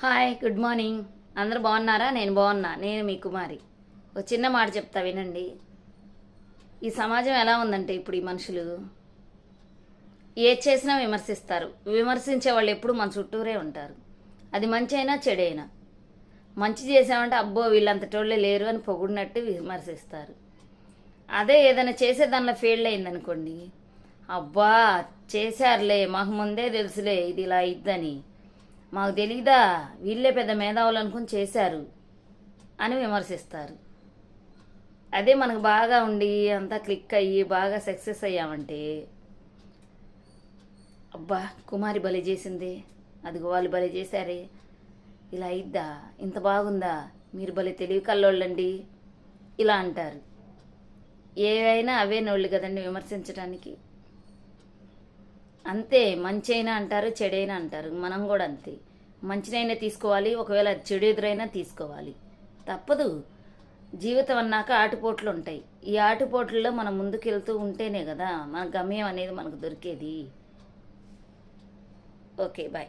Hi good morning. అందరూ బాగున్నారా? నేను బాగున్నా. నేను మీ కుమారి. ఒక చిన్న మాట చెప్తా వినండి. ఈ సమాజం ఎలా ఉందంటే ఇప్పుడు ఈ మనుషులు ఏది చేసినా విమర్శిస్తారు. విమర్శించే వాళ్ళు ఎప్పుడు మన చుట్టూరే ఉంటారు. అది మంచి అయినా చెడైనా. మంచి చేసామంటే అబ్బో వీళ్ళంతటోళ్ళే లేరు అని పొగిడినట్టు విమర్శిస్తారు. అదే ఏదైనా చేసే దానిలో ఫెయిల్ అయిందనుకోండి అబ్బా చేశారులే మాకు ముందే తెలుసులే ఇది ఇలా ఇద్దని మాకు తెలియదా వీళ్ళే పెద్ద మేధావులు అనుకుని చేశారు అని విమర్శిస్తారు. అదే మనకు బాగా ఉండి అంతా క్లిక్ అయ్యి బాగా సక్సెస్ అయ్యామంటే అబ్బా కుమారి బలి చేసింది. అదిగో వాళ్ళు బలి చేశారే. ఇలా అయిద్దా? ఇంత బాగుందా? మీరు బలి తెలివి కల్లోళ్ళండి. ఇలా అంటారు. ఏవైనా అవే నోళ్ళు కదండి విమర్శించడానికి అంతే మంచైనా అంటారు చెడైనా అంటారు. మనం కూడా అంతే. మంచినైనా తీసుకోవాలి ఒకవేళ చెడు ఎదురైనా తీసుకోవాలి. తప్పదు. జీవితం అన్నాక ఆటుపోట్లు ఉంటాయి. ఈ ఆటుపోట్లలో మనం ముందుకెళ్తూ ఉంటేనే కదా మన గమ్యం అనేది మనకు దొరికేది. Okay bye.